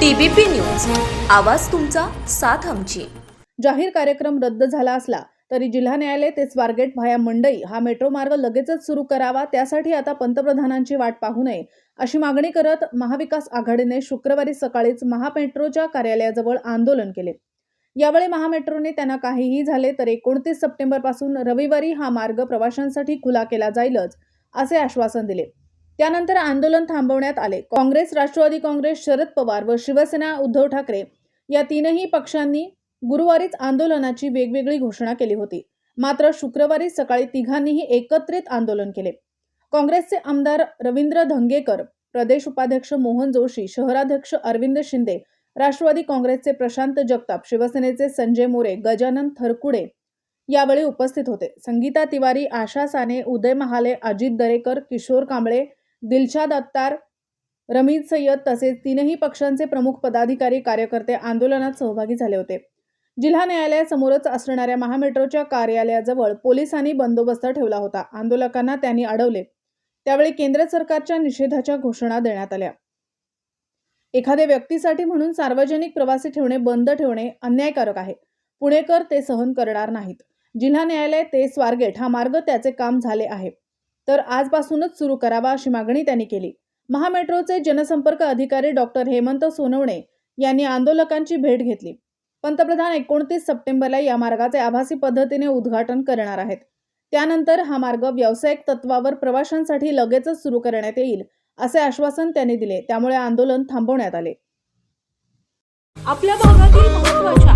TBP news. आवाज तुमचा साथ आमची. जाहीर कार्यक्रम रद्द झाला असला तरी जिल्हा न्यायालय ते स्वारगेट व्हाया मंडई हा मेट्रो मार्ग लगेचच सुरू करावा त्यासाठी आता पंतप्रधानांची वाट पाहू नये अशी मागणी करत महाविकास आघाडीने शुक्रवारी सकाळीच महामेट्रोच्या कार्यालयाजवळ आंदोलन केले. यावेळी महामेट्रोने त्यांना काहीही झाले तर एकोणतीस सप्टेंबरपासून रविवारी हा मार्ग प्रवाशांसाठी खुला केला जाईलच असे आश्वासन दिले. त्यानंतर आंदोलन थांबवण्यात आले. काँग्रेस राष्ट्रवादी काँग्रेस शरद पवार व शिवसेना उद्धव ठाकरे या तीनही पक्षांनी गुरुवारीच आंदोलनाची वेगवेगळी घोषणा केली होती. मात्र शुक्रवारी सकाळी तिघांनीही एकत्रित आंदोलन केले. काँग्रेसचे आमदार रवींद्र धंगेकर प्रदेश उपाध्यक्ष मोहन जोशी शहराध्यक्ष अरविंद शिंदे राष्ट्रवादी काँग्रेसचे प्रशांत जगताप शिवसेनेचे संजय मोरे गजानन थरकुडे यावेळी उपस्थित होते. संगीता तिवारी आशा साने उदय महाले अजित दरेकर किशोर कांबळे दिलशाद अत्तार रमीद सय्यद तसेच तीनही पक्षांचे प्रमुख पदाधिकारी कार्यकर्ते आंदोलनात सहभागी झाले होते. जिल्हा न्यायालयासमोरच असणाऱ्या महामेट्रोच्या कार्यालयाजवळ पोलिसांनी बंदोबस्त ठेवला होता. आंदोलकांना त्यांनी अडवले. त्यावेळी केंद्र सरकारच्या निषेधाच्या घोषणा देण्यात आल्या. एखाद्या व्यक्तीसाठी म्हणून सार्वजनिक प्रवासी ठेवणे बंद ठेवणे अन्यायकारक आहे. पुणेकर ते सहन करणार नाहीत. जिल्हा न्यायालय ते स्वारगेट हा मार्ग त्याचे काम झाले आहे. तर आजपासूनच सुरू करावा अशी मागणी त्यांनी केली. महामेट्रोचे जनसंपर्क अधिकारी डॉक्टर हेमंत सोनवणे यांनी आंदोलकांची भेट घेतली. पंतप्रधान एकोणतीस सप्टेंबरला या मार्गाचे आभासी पद्धतीने उद्घाटन करणार आहेत. त्यानंतर हा मार्ग व्यावसायिक तत्वावर प्रवाशांसाठी लगेचच सुरू करण्यात येईल असे आश्वासन त्यांनी दिले. त्यामुळे आंदोलन थांबवण्यात आले. आपल्या भागातील महत्त्वाच्या